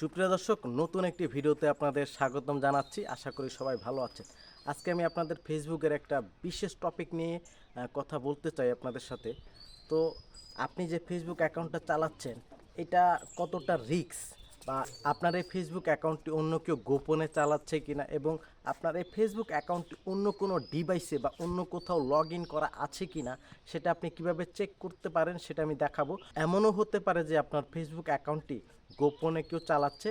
সুপ্রিয় দর্শক, নতুন একটি ভিডিওতে আপনাদের স্বাগতম জানাচ্ছি। আশা করি সবাই ভালো আছেন। আজকে আমি আপনাদের ফেসবুকের একটা বিশেষ টপিক নিয়ে কথা বলতে চাই আপনাদের সাথে। তো আপনি যে ফেসবুক অ্যাকাউন্টটা চালাচ্ছেন, এটা কতটা রিস্ক? বা আপনার এই ফেসবুক অ্যাকাউন্টটি অন্য কেউ গোপনে চালাচ্ছে কিনা এবং আপনার এই ফেসবুক অ্যাকাউন্টটি অন্য কোনো ডিভাইসে বা অন্য কোথাও লগ ইন করা আছে কিনা, সেটা আপনি কীভাবে চেক করতে পারেন সেটা আমি দেখাবো। এমনও হতে পারে যে আপনার ফেসবুক অ্যাকাউন্টটি গোপনে কেউ চালাচ্ছে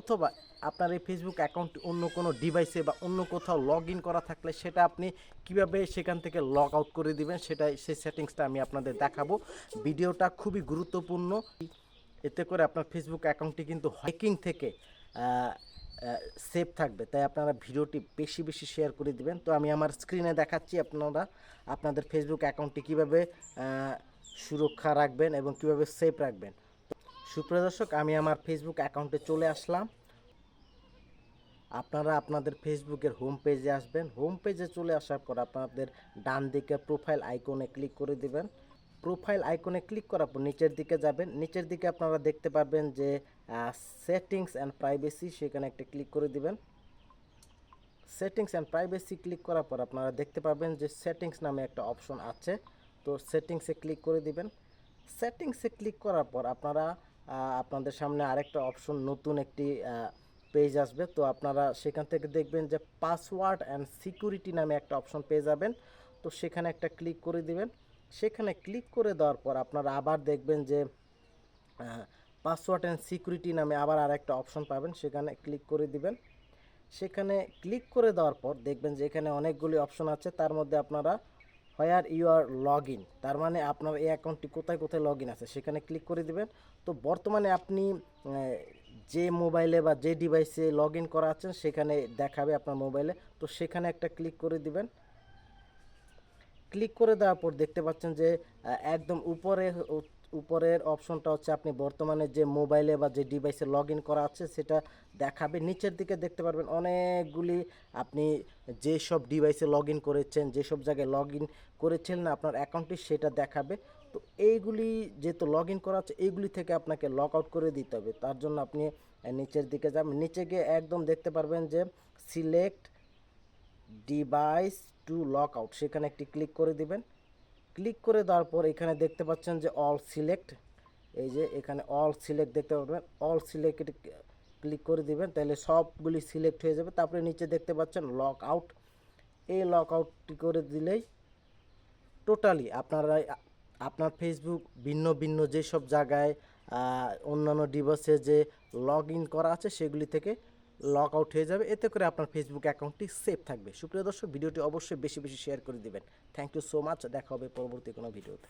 অথবা আপনার এই ফেসবুক অ্যাকাউন্টটি অন্য কোনো ডিভাইসে বা অন্য কোথাও লগ ইন করা থাকলে সেটা আপনি কীভাবে সেখান থেকে লগ আউট করে দিবেন, সেটাই সেই সেটিংসটা আমি আপনাদের দেখাবো। ভিডিওটা খুবই গুরুত্বপূর্ণ। এতে করে আপনার ফেসবুক অ্যাকাউন্টটি কিন্তু হ্যাকিং থেকে সেফ থাকবে। তাই আপনারা ভিডিওটি বেশি বেশি শেয়ার করে দিবেন। তো আমি আমার স্ক্রিনে দেখাচ্ছি আপনারা, আপনাদের ফেসবুক অ্যাকাউন্টটি কীভাবে সুরক্ষা রাখবেন এবং কীভাবে সেফ রাখবেন। সুপ্রিয় দর্শক, আমি আমার ফেসবুক অ্যাকাউন্টে চলে আসলাম। আপনারা আপনাদের ফেসবুকের হোম পেজে আসবেন। হোম পেজে চলে আসার পর আপনাদের ডান দিকে প্রোফাইল আইকনে ক্লিক করে দিবেন। প্রোফাইল আইকনে ক্লিক করার পর নিচের দিকে যাবেন। নিচের দিকে আপনারা দেখতে পারবেন যে সেটিংস অ্যান্ড প্রাইভেসি সেখানে একটা ক্লিক করে দিবেন। সেটিংস অ্যান্ড প্রাইভেসি ক্লিক করার পর আপনারা দেখতে পাবেন যে সেটিংস নামে একটা অপশন আছে। তো সেটিংসে ক্লিক করে দিবেন। সেটিংসে ক্লিক করার পর আপনারা আপনাদের সামনে আরেকটা অপশন নতুন একটি পেজ আসবে। তো আপনারা সেখান থেকে দেখবেন যে পাসওয়ার্ড অ্যান্ড সিকিউরিটি নামে একটা অপশন পেয়ে যাবেন। তো সেখানে একটা ক্লিক করে দিবেন। সেখানে ক্লিক করে দেওয়ার পর আপনারা আবার দেখবেন যে পাসওয়ার্ড অ্যান্ড সিকিউরিটি নামে আবার আরেকটা অপশন পাবেন। সেখানে ক্লিক করে দিবেন। সেখানে ক্লিক করে দেওয়ার পর দেখবেন যে এখানে অনেকগুলি অপশন আছে। তার মধ্যে আপনারা where you are log in তার মানে আপনার এই অ্যাকাউন্টটি কোথায় কোথায় লগ ইন আছে, সেখানে ক্লিক করে দিবেন। তো বর্তমানে আপনি যে মোবাইলে বা যে ডিভাইসে লগ ইন করা আছেন, সেখানে দেখাবে আপনার মোবাইলে তো সেখানে একটা ক্লিক করে দিবেন। ক্লিক করে দেওয়ার পর দেখতে পাচ্ছেন যে একদম উপরে উপরের অপশনটা হচ্ছে আপনি বর্তমানে যে মোবাইলে বা যে ডিভাইসে লগ ইন করা আছে, সেটা দেখাবে। নিচের দিকে দেখতে পারবেন অনেকগুলি আপনি যেসব ডিভাইসে লগ ইন করেছেন, যেসব জায়গায় লগ ইন করেছেন না, আপনার অ্যাকাউন্টটি সেটা দেখাবে। তো এইগুলি যেহেতু লগ ইন করা আছে, এইগুলি থেকে আপনাকে লগ আউট করে দিতে হবে। তার জন্য আপনি নিচের দিকে যাবেন। নিচে গিয়ে একদম দেখতে পারবেন যে select device to lock out সেখানে একটি ক্লিক করে দিবেন। ক্লিক করে দেওয়ার পর এখানে দেখতে পাচ্ছেন যে অল সিলেক্ট এই যে এখানে অল সিলেক্ট দেখতে পারবেন অল সিলেক্ট ক্লিক করে দিবেন। তাহলে সবগুলি সিলেক্ট হয়ে যাবে। তারপরে নিচে দেখতে পাচ্ছেন লক আউট এই লক আউটটি করে দিলেই টোটালি আপনারা, আপনার ফেসবুক ভিন্ন ভিন্ন যেসব জায়গায় অন্যান্য ডিভাইসে যে লগ ইন করা আছে, সেগুলি থেকে লগ আউট হয়ে যাবে। এতে করে আপনার ফেসবুক অ্যাকাউন্টটি সেফ থাকবে। সুপ্রিয় দর্শক, ভিডিওটি অবশ্যই বেশি বেশি শেয়ার করে দেবেন। থ্যাংক ইউ সো মাচ দেখা হবে পরবর্তী কোনো ভিডিওতে।